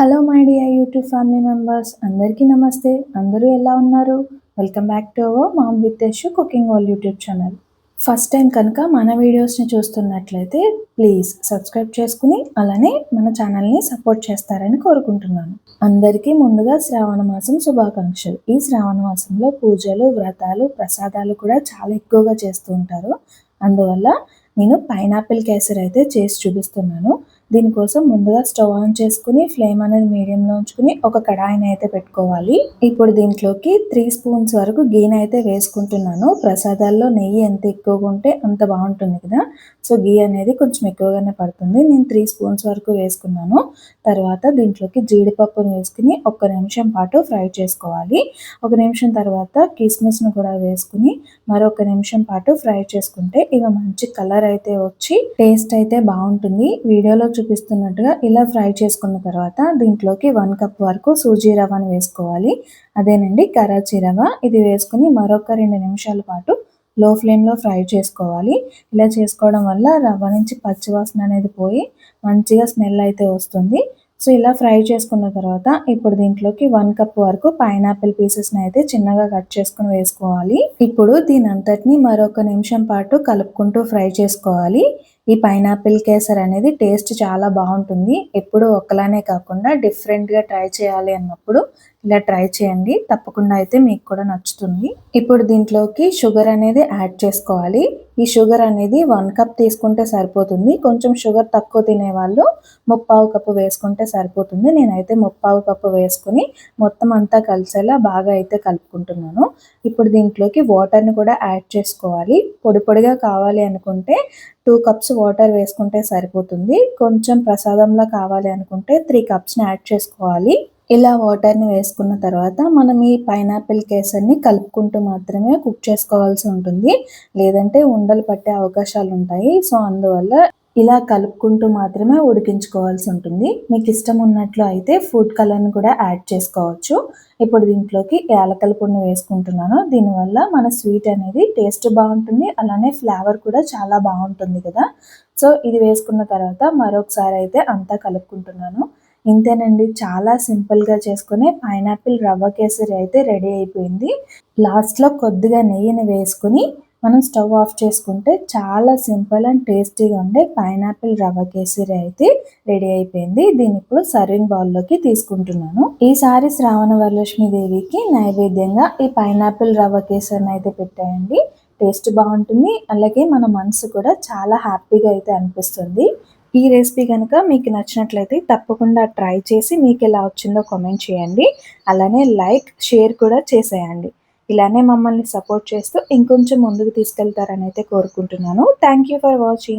Hello my dear YouTube family members అందరికీ నమస్తే. అందరూ ఎలా ఉన్నారు? Welcome back to our mom with cooking wall YouTube channel first time కనుక మన వీడియోస్ని చూస్తున్నట్లయితే ప్లీజ్ సబ్స్క్రైబ్ చేసుకుని అలానే మన ఛానల్ని సపోర్ట్ చేస్తారని కోరుకుంటున్నాను. అందరికీ ముందుగా శ్రావణ మాసం శుభాకాంక్షలు. ఈ శ్రావణ మాసంలో పూజలు వ్రతాలు ప్రసాదాలు కూడా చాలా ఎక్కువగా చేస్తూ ఉంటారు. అందువల్ల నేను పైనాపిల్ కేసర్ అయితే చేసి చూపిస్తున్నాను. దీనికోసం ముందుగా స్టవ్ ఆన్ చేసుకుని ఫ్లేమ్ అనేది మీడియంలో ఉంచుకుని ఒక కడాయిని అయితే పెట్టుకోవాలి. ఇప్పుడు దీంట్లోకి త్రీ స్పూన్స్ వరకు గీని అయితే వేసుకుంటున్నాను. ప్రసాదాల్లో నెయ్యి ఎంత ఎక్కువగా ఉంటే అంత బాగుంటుంది కదా. సో గీ అనేది కొంచెం ఎక్కువగానే పడుతుంది. నేను త్రీ స్పూన్స్ వరకు వేసుకున్నాను. తర్వాత దీంట్లోకి జీడిపప్పును వేసుకుని ఒక్క నిమిషం పాటు ఫ్రై చేసుకోవాలి. ఒక నిమిషం తర్వాత కిస్మిస్ను కూడా వేసుకుని మరొక నిమిషం పాటు ఫ్రై చేసుకుంటే ఇవి మంచి కలర్ అయితే వచ్చి టేస్ట్ అయితే బాగుంటుంది. వీడియోలో చూపిస్తున్నట్టుగా ఇలా ఫ్రై చేసుకున్న తర్వాత దీంట్లోకి వన్ కప్ వరకు సూజీ రవ్వను వేసుకోవాలి. అదేనండి కరాచీ రవ్వ. ఇది వేసుకుని మరొక రెండు నిమిషాల పాటు లో ఫ్లేమ్లో ఫ్రై చేసుకోవాలి. ఇలా చేసుకోవడం వల్ల రవ్వ నుంచి పచ్చివాసన అనేది పోయి మంచిగా స్మెల్ అయితే వస్తుంది. సో ఇలా ఫ్రై చేసుకున్న తర్వాత ఇప్పుడు దీంట్లోకి వన్ కప్ వరకు పైనాపిల్ పీసెస్ని అయితే చిన్నగా కట్ చేసుకుని వేసుకోవాలి. ఇప్పుడు దీని అంతటిని మరొక నిమిషం పాటు కలుపుకుంటూ ఫ్రై చేసుకోవాలి. ఈ పైనాపిల్ కేసర్ అనేది టేస్ట్ చాలా బాగుంటుంది. ఎప్పుడు ఒకలానే కాకుండా డిఫరెంట్గా ట్రై చేయాలి అన్నప్పుడు ఇలా ట్రై చేయండి. తప్పకుండా అయితే మీకు కూడా నచ్చుతుంది. ఇప్పుడు దీంట్లోకి షుగర్ అనేది యాడ్ చేసుకోవాలి. ఈ షుగర్ అనేది వన్ కప్ తీసుకుంటే సరిపోతుంది. కొంచెం షుగర్ తక్కువ తినేవాళ్ళు ముప్పావు కప్పు వేసుకుంటే సరిపోతుంది. నేనైతే ముప్పావు కప్పు వేసుకుని మొత్తం అంతా కలిసేలా బాగా అయితే కలుపుకుంటున్నాను. ఇప్పుడు దీంట్లోకి వాటర్ని కూడా యాడ్ చేసుకోవాలి. పొడి పొడిగా కావాలి అనుకుంటే టూ కప్స్ వాటర్ వేసుకుంటే సరిపోతుంది. కొంచెం ప్రసాదంలో కావాలి అనుకుంటే త్రీ కప్స్ని యాడ్ చేసుకోవాలి. ఇలా వాటర్ని వేసుకున్న తర్వాత మనం ఈ పైనాపిల్ కేసర్ని కలుపుకుంటూ మాత్రమే కుక్ చేసుకోవాల్సి ఉంటుంది. లేదంటే ఉండలు పట్టే అవకాశాలు ఉంటాయి సో అందువల్ల ఇలా కలుపుకుంటూ మాత్రమే ఉడికించుకోవాల్సి ఉంటుంది. మీకు ఇష్టం ఉన్నట్లు అయితే ఫుడ్ కలర్ని కూడా యాడ్ చేసుకోవచ్చు. ఇప్పుడు దీంట్లోకి యాలకల పొడిని వేసుకుంటున్నాను. దీనివల్ల మన స్వీట్ అనేది టేస్ట్ బాగుంటుంది. అలానే ఫ్లేవర్ కూడా చాలా బాగుంటుంది కదా. సో ఇది వేసుకున్న తర్వాత మరొకసారి అయితే అంతా కలుపుకుంటున్నాను. ఇంతేనండి. చాలా సింపుల్గా చేసుకునే పైనాపిల్ రవ్వ కేసరి అయితే రెడీ అయిపోయింది. లాస్ట్లో కొద్దిగా నెయ్యిని వేసుకుని మనం స్టవ్ ఆఫ్ చేసుకుంటే చాలా సింపుల్ అండ్ టేస్టీగా ఉండే పైనాపిల్ రవ్వ కేసరి అయితే రెడీ అయిపోయింది. దీన్ని ఇప్పుడు సర్వింగ్ బౌల్లోకి తీసుకుంటున్నాను. ఈసారి శ్రావణ వరలక్ష్మి దేవికి నైవేద్యంగా ఈ పైనాపిల్ రవ్వ కేసరిని అయితే పెట్టాయండి. టేస్ట్ బాగుంటుంది. అలాగే మన మనసు కూడా చాలా హ్యాపీగా అయితే అనిపిస్తుంది. ఈ రెసిపీ కనుక మీకు నచ్చినట్లయితే తప్పకుండా ట్రై చేసి మీకు ఎలా వచ్చిందో కామెంట్ చేయండి. అలానే లైక్ షేర్ కూడా చేసేయండి. ఇలానే మమ్మల్ని సపోర్ట్ చేస్తూ ఇంకొంచెం ముందుకు తీసుకెళ్తారని అయితే కోరుకుంటున్నాను. Thank you for watching